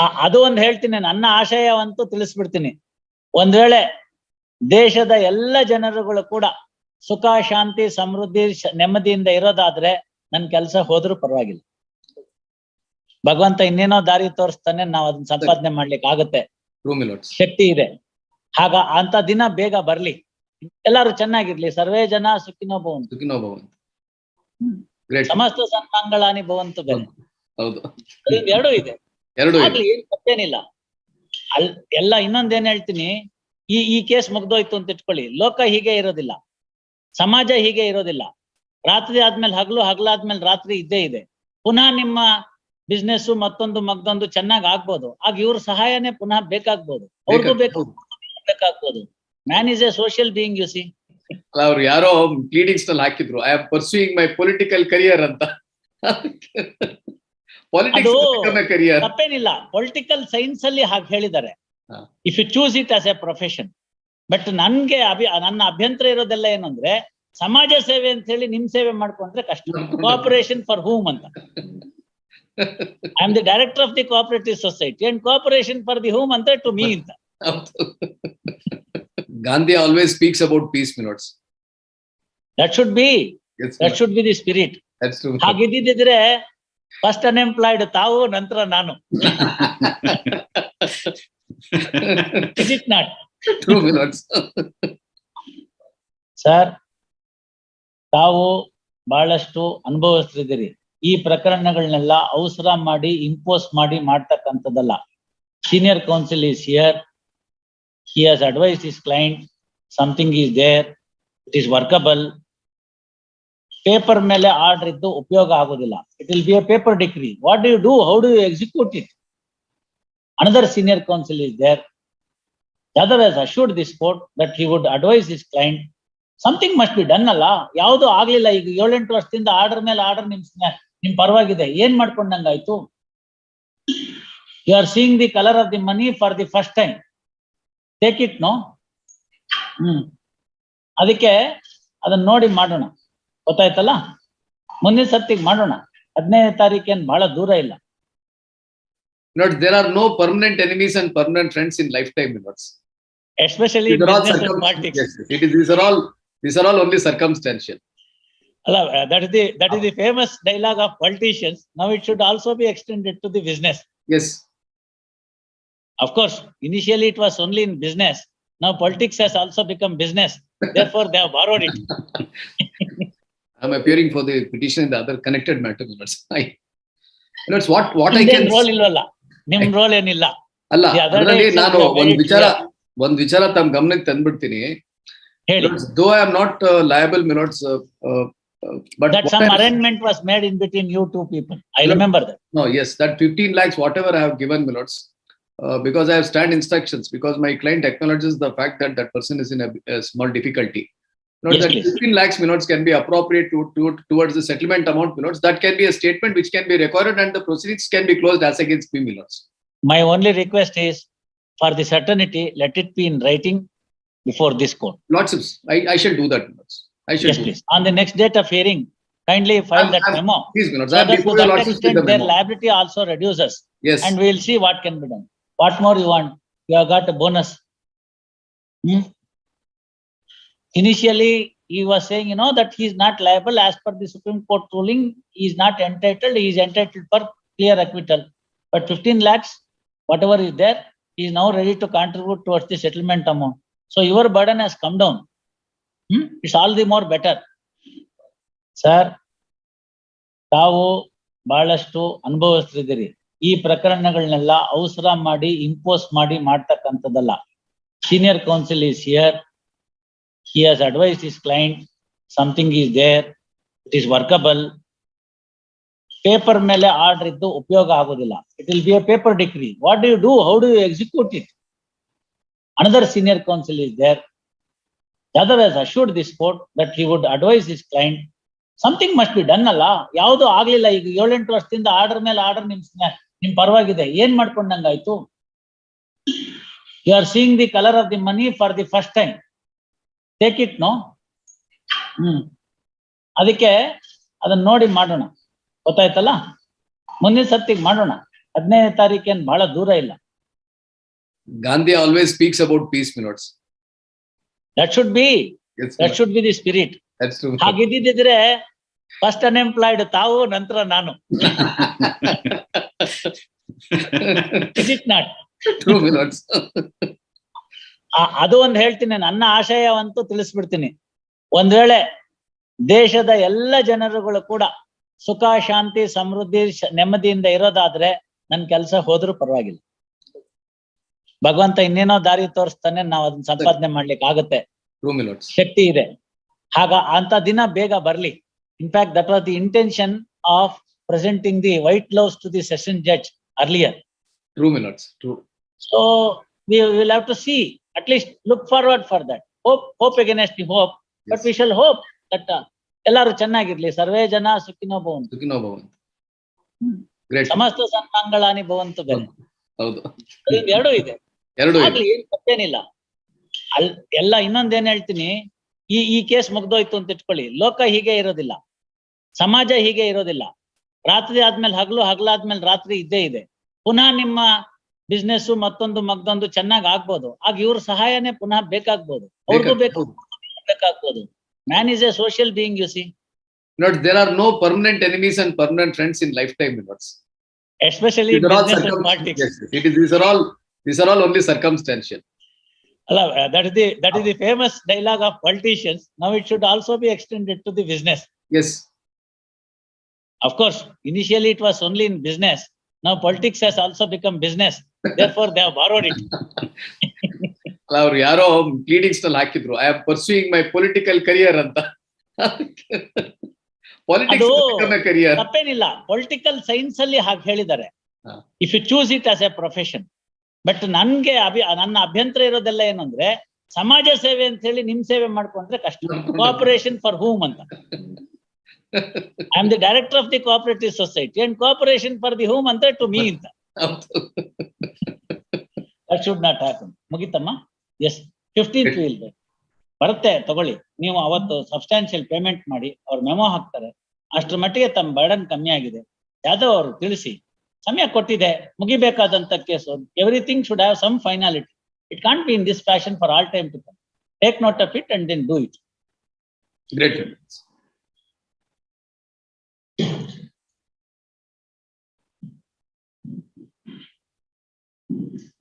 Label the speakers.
Speaker 1: ಆ- ಅದು ಒಂದು ಹೇಳ್ತೀನಿ ನನ್ನ ಆಶಯವಂತೂ ತಿಳಿಸ್ಬಿಡ್ತೀನಿ. ಒಂದ್ ವೇಳೆ ದೇಶದ ಎಲ್ಲ ಜನರುಗಳು ಕೂಡ ಸುಖ ಶಾಂತಿ ಸಮೃದ್ಧಿ ನೆಮ್ಮದಿಯಿಂದ ಇರೋದಾದ್ರೆ ನನ್ ಕೆಲಸ ಹೋದ್ರೂ ಪರವಾಗಿಲ್ಲ. ಭಗವಂತ ಇನ್ನೇನೋ ದಾರಿ ತೋರಿಸ್ತಾನೆ ನಾವ್ ಅದನ್ನ ಸಂಪಾದನೆ ಮಾಡ್ಲಿಕ್ಕೆ ಆಗುತ್ತೆ. ಶಕ್ತಿ ಇದೆ. ಹಾಗ ಅಂತ ದಿನ ಬೇಗ ಬರ್ಲಿ. ಎಲ್ಲಾರು ಚೆನ್ನಾಗಿರ್ಲಿ ಸರ್ವೇ ಜನ ಸುಖಿನೋ ಭವಂತು.
Speaker 2: ಸುಖಿನೋ ಭವಂತು.
Speaker 1: ಸಮಸ್ತ ಸನ್ಮಂಗಳಾನಿ ಭವಂತ
Speaker 2: ಹೌದು.
Speaker 1: ಎರಡೂ ಇದೆ.
Speaker 2: ಎರಡು
Speaker 1: ತಪ್ಪೇನಿಲ್ಲ. ಅಲ್ ಎಲ್ಲ ಇನ್ನೊಂದೇನ್ ಹೇಳ್ತೀನಿ ಈ ಈ ಕೇಸ್ ಮುಗ್ದೋಯ್ತು ಅಂತ ಇಟ್ಕೊಳ್ಳಿ. ಲೋಕ ಹೀಗೆ ಇರೋದಿಲ್ಲ. ಸಮಾಜ ಹೀಗೆ ಇರೋದಿಲ್ಲ. ರಾತ್ರಿ ಆದ್ಮೇಲೆ ಹಗಲು ಹಗಲಾದ್ಮೇಲೆ ರಾತ್ರಿ ಇದ್ದೇ ಇದೆ. ಪುನಃ ನಿಮ್ಮ ಬಿಸ್ನೆಸ್ ಮತ್ತೊಂದು ಮಗ್ದೊಂದು ಚೆನ್ನಾಗ್ ಆಗ್ಬೋದು. ಆಗ ಇವ್ರ ಸಹಾಯನೇ ಪುನಃ ಬೇಕಾಗ್ಬೋದು. ಅವ್ರಿಗೂ ಬೇಕು ಬೇಕಾಗ್ಬೋದು. Man is a social being you
Speaker 2: see ಅವ್ರು ಯಾರೋ ಪ್ಲೀಡಿಂಗ್ಸ್ನಲ್ಲಿ ಹಾಕಿದ್ರು I am pursuing my political career ಅಂತ. ಪಾಲಿಟಿಕ್ಸ್
Speaker 1: ತಪ್ಪೇನಿಲ್ಲ. ಪೊಲಿಟಿಕಲ್ ಸೈನ್ಸ್ ಅಲ್ಲಿ ಹಾಗೆ ಹೇಳಿದ್ದಾರೆ. If you choose it as a profession but ನನ್ಗೆ ಅಭಿ ನನ್ನ ಅಭ್ಯಂತರ ಇರೋದೆಲ್ಲ ಏನಂದ್ರೆ ಸಮಾಜ ಸೇವೆ ಅಂತ ಹೇಳಿ ನಿಮ್ ಸೇವೆ ಮಾಡ್ಕೊಂಡ್ರೆ ಕಷ್ಟ. ಕೋಆಪರೇಷನ್ ಫಾರ್ ಹೂಮ್ ಅಂತ. I am the director of the cooperative society and cooperation for the whom ಅಂತ. ಟು ಮೀ ಅಂತ
Speaker 2: Gandhi always speaks about peace minutes
Speaker 1: that should be that should be the spirit ಹಾಗಿದ್ದಿದ್ರೆ first unemployed ತಾವು ನಂತರ ನಾನು. Is it
Speaker 2: not true
Speaker 1: sir ತಾವು ಬಹಳಷ್ಟು ಅನುಭವಿಸ್ತಿದ್ದೀರಿ. ಈ ಪ್ರಕರಣಗಳನ್ನೆಲ್ಲ ಅವಸರ ಮಾಡಿ ಇಂಪೋಸ್ ಮಾಡಿ ಮಾಡ್ತಕ್ಕಂಥದ್ದಲ್ಲ. Senior counsel is here he has advise is client something is there it is workable paper ಮೇಲೆ ಆರ್ಡರ್ ಇದ್ದು ಉಪಯೋಗ ಆಗೋದಿಲ್ಲ. It will be a paper degree what you do how do you execute it another senior counsel is there other has assured this court that he would advise this client something must be done ಅಲ್ಲ? ಯಾವುದು ಆಗ್ಲಿಲ್ಲ? ಈಗ ಏಳೆಂಟು ವರ್ಷದಿಂದ order ಮೇಲೆ order ನಿಮ್ ನಿಮ್ ಪರವಾಗಿದೆ. ಏನ್ ಮಾಡ್ಕೊಂಡಂಗಾಯ್ತು? You are seeing the colour of the money for the first time take it no hmm. ಅದಕ್ಕೆ ಅದನ್ನ ನೋಡಿ ಮಾಡೋಣ. ಗೊತ್ತಾಯ್ತಲ್ಲ ಮುಂದಿನ ಸರ್ತಿಗೆ ಮಾಡೋಣ ಹದಿನೈದನೇ ತಾರೀಕೇನ್ ಬಹಳ ದೂರ ಇಲ್ಲ
Speaker 2: Milots, there are no permanent enemies and permanent friends in lifetime Milots.
Speaker 1: Especially
Speaker 2: These are all
Speaker 1: business
Speaker 2: circum-
Speaker 1: politics
Speaker 2: yes, yes. It is, these are all these are all only circumstantial.
Speaker 1: ಅಲ್ಲ that is the that is the famous dialogue of politicians now it should also be extended to the business
Speaker 2: Yes.
Speaker 1: Of course, initially it was only in business. Now politics has also become business. Therefore, they have borrowed it.
Speaker 2: I'm appearing for the petition in the other connected matter. Milots. I, Milots, what what I
Speaker 1: ನಿಮ್ದೇನ್
Speaker 2: can
Speaker 1: role ಇಲ್ವಲ್ಲ ನಿಮ್ roll ಏನಿಲ್ಲ
Speaker 2: ಅಲ್ಲ
Speaker 1: The other day
Speaker 2: ಅದರಲ್ಲಿ
Speaker 1: itself
Speaker 2: ನಾನು
Speaker 1: you have
Speaker 2: ಒಂದ್
Speaker 1: made it
Speaker 2: ವಿಚಾರ
Speaker 1: clear.
Speaker 2: ಒಂದ್ ವಿಚಾರ ತಮ್ಮ ಗಮನಕ್ಕೆ ತಂದ್ಬಿಡ್ತೀನಿ
Speaker 1: ಹೇಳಿ
Speaker 2: though I am not liable ಮಿನೋಟ್ಸ್ but
Speaker 1: that some arrangement was made in between you two people. I remember that.
Speaker 2: No, yes, that 15 lakhs, whatever I have given Milots, uh, because I have stand instructions, because my client acknowledges the fact that that person is in a, a small difficulty. Milots,
Speaker 1: Yes,
Speaker 2: that
Speaker 1: please.
Speaker 2: 15 lakhs Milots can be appropriate to, to, towards the settlement amount Milots. That can be a statement which can be recorded and the proceedings can be closed as against me Milots.
Speaker 1: My only request is for the certainty, let it be in writing before this court.
Speaker 2: Lordships, I, I shall do that Milots. I shall
Speaker 1: Yes,
Speaker 2: do
Speaker 1: please. On the next date of hearing, kindly file
Speaker 2: I'm-
Speaker 1: that
Speaker 2: I'm-
Speaker 1: memo.
Speaker 2: Please Milots,
Speaker 1: So that to that extent,
Speaker 2: the
Speaker 1: their liability also reduces.
Speaker 2: Yes,
Speaker 1: and we will see what can be done. What more you want? You have got a bonus. Hmm? Initially, he was saying, you know, that he is not liable as per the Supreme Court ruling. He is not entitled. He is entitled for clear acquittal. But 15 lakhs, whatever is there, he is now ready to contribute towards the settlement amount. So your burden has come down. Hmm? It's all the more better. Sir ತಾವು ಬಹಳಷ್ಟು ಅನುಭವಿಸ್ತಿದ್ದೀರಿ ಈ ಪ್ರಕರಣಗಳನ್ನೆಲ್ಲ ಅವಸರ ಮಾಡಿ impose ಮಾಡಿ ಮಾಡ್ತಕ್ಕಂಥದ್ದಲ್ಲ senior counsel is here He has advise is client something is there, it is workable paper ಮೇಲೆ ಆರ್ಡರ್ ಇದ್ದು ಉಪಯೋಗ ಆಗೋದಿಲ್ಲ. It will be a paper degree what do you do how do you execute it another senior counsel is there other has assured this court that he would advise his client something must be done ಅಲ್ಲ? ಯಾವುದು ಆಗ್ಲಿಲ್ಲ ಈಗ ಏಳೆಂಟು ವರ್ಷದಿಂದ order ಮೇಲೆ order ನಿಮ್ ನಿಮ್ ಪರವಾಗಿದೆ. ಏನ್ ಮಾಡ್ಕೊಂಡಂಗಾಯ್ತು? You are seeing the colour of the money for the first time take it no hmm. ಅದಕ್ಕೆ ಅದನ್ನ ನೋಡಿ ಮಾಡೋಣ. ಗೊತ್ತಾಯ್ತಲ್ಲ? ಮುಂದಿನ ಸತ್ತಿಗೆ ಮಾಡೋಣ. ಹದಿನೈದನೇ ತಾರೀಕೇನ್ ಬಹಳ ದೂರ ಇಲ್ಲ.
Speaker 2: Gandhi always speaks about peace milords.
Speaker 1: That
Speaker 2: should
Speaker 1: be that. Should be
Speaker 2: the spirit.
Speaker 1: ಹಾಗಿದ್ದಿದ್ರೆ first unemployed ತಾವು ನಂತರ ನಾನು. It not. ಅದು ಒಂದು ಹೇಳ್ತೀನಿ ನನ್ನ ಆಶಯವಂತೂ ತಿಳಿಸ್ಬಿಡ್ತೀನಿ. ಒಂದ್ ವೇಳೆ ದೇಶದ ಎಲ್ಲ ಜನರುಗಳು ಕೂಡ ಸುಖ ಶಾಂತಿ ಸಮೃದ್ಧಿ ನೆಮ್ಮದಿಯಿಂದ ಇರೋದಾದ್ರೆ ನನ್ ಕೆಲಸ ಹೋದ್ರೂ ಪರವಾಗಿಲ್ಲ. ಭಗವಂತ ಇನ್ನೇನೋ ದಾರಿ ತೋರಿಸ್ತಾನೆ ನಾವು ಅದನ್ನ ಸಂಪಾದನೆ ಮಾಡ್ಲಿಕ್ಕೆ ಆಗುತ್ತೆ. ಶಕ್ತಿ ಇದೆ. ಹಾಗ ಅಂತ ದಿನ ಬೇಗ ಬರ್ಲಿ. In fact that was the intention of presenting the white loves to the session judge
Speaker 2: earlier true minutes true
Speaker 1: so will have to see at least look forward for that hope hope against the hope but we shall hope that ಎಲ್ಲರೂ ಚೆನ್ನಾಗಿರ್ಲಿ. ಸರ್ವೇ ಜನ ಸುಖಿನೋ ಭವಂತು.
Speaker 2: ಸುಖಿನೋ.
Speaker 1: Hmm. ಸಮಸ್ತ ಸನ್ಮಂಗಳಾನಿ ಭವಂತು ಬೇರೆ
Speaker 2: ಹೌದು.
Speaker 1: ಎರಡು ಇದೆ.
Speaker 2: ಎರಡು
Speaker 1: ಏನ್ ತಪ್ಪೇನಿಲ್ಲ. ಅಲ್ ಎಲ್ಲ ಇನ್ನೊಂದೇನ್ ಹೇಳ್ತೀನಿ. ಈ ಈ ಕೇಸ್ ಮುಗ್ದೋಯ್ತು ಅಂತ ಇಟ್ಕೊಳ್ಳಿ. ಲೋಕ ಹೀಗೆ ಇರೋದಿಲ್ಲ. ಸಮಾಜ ಹೀಗೆ ಇರೋದಿಲ್ಲ. ರಾತ್ರಿ ಆದ್ಮೇಲೆ ಹಗಲು ಹಗಲಾದ್ಮೇಲೆ ರಾತ್ರಿ ಇದ್ದೇ ಇದೆ. ಪುನಃ ನಿಮ್ಮ ಬಿಸ್ನೆಸ್ ಮತ್ತೊಂದು ಮಗ್ದೊಂದು ಚೆನ್ನಾಗ್ ಆಗ್ಬೋದು ಆಗ ಇವ್ರ ಸಹಾಯನೇ ಪುನಃ ಬೇಕಾಗ್ಬೋದು ಅವ್ರಿಗೂ ಬೇಕು ಬೇಕಾಗ್ಬೋದು man is a social being you see
Speaker 2: Lords, there are no permanent enemies and permanent friends in lifetime, my lords.
Speaker 1: Especially
Speaker 2: These are all
Speaker 1: business
Speaker 2: circum-
Speaker 1: politics
Speaker 2: yes, yes. It is, these are all, these are all only circumstantial.
Speaker 1: ಅಲ್ಲ that is the that is the famous dialogue of politicians now it should also be extended to the business
Speaker 2: Yes,
Speaker 1: Of course, initially it was only in business. Now politics has also become business. Therefore, they have borrowed it.
Speaker 2: ಅವ್ರು ಯಾರೋ ಪ್ಲೀಡಿಂಗ್ಸ್ನಲ್ಲಿ ಹಾಕಿದ್ರು I am pursuing my political career ಅಂತ. Politics career
Speaker 1: ತಪ್ಪೇನಿಲ್ಲ. Political science ಅಲ್ಲಿ ಹಾಗೆ ಹೇಳಿದ್ದಾರೆ. If you choose it as a profession but ನನ್ಗೆ ಅಭಿ ನನ್ನ ಅಭ್ಯಂತರ ಇರೋದೆಲ್ಲ ಏನಂದ್ರೆ ಸಮಾಜ ಸೇವೆ ಅಂತ ಹೇಳಿ ನಿಮ್ ಸೇವೆ ಮಾಡ್ಕೊಂಡ್ರೆ ಕಷ್ಟ. ಕೋಆಪರೇಷನ್ ಫಾರ್ ಹೂಮ್ ಅಂತ. I am the director of the cooperative society and cooperation for the whom ಅಂತ ಟು ಮೀ ಅಂತ. ದಟ್ ಶುಡ್ ನಾಟ್ ಹ್ಯಾಪನ್ ಮುಗಿತಮ್ಮ? ಎಸ್ ಫಿಫ್ಟೀನ್ತ್ ವಿಲ್ ಬರುತ್ತೆ ತಗೊಳ್ಳಿ. ನೀವು ಅವತ್ತು ಸಬ್ಸ್ಟಾನ್ಶಿಯಲ್ ಪೇಮೆಂಟ್ ಮಾಡಿ ಅವ್ರ ಮೆಮೋ ಹಾಕ್ತಾರೆ. ಅಷ್ಟರ ಮಟ್ಟಿಗೆ ತಮ್ಮ ಬರ್ಡನ್ ಕಮ್ಮಿ ಆಗಿದೆ. ಯಾದವ್ ಅವರು ತಿಳಿಸಿ. ಸಮಯ ಕೊಟ್ಟಿದೆ ಮುಗಿಬೇಕಾದಂತ case everything should have some finality it can't be in this fashion for all time to come take note of it and then do it
Speaker 2: great Thank you.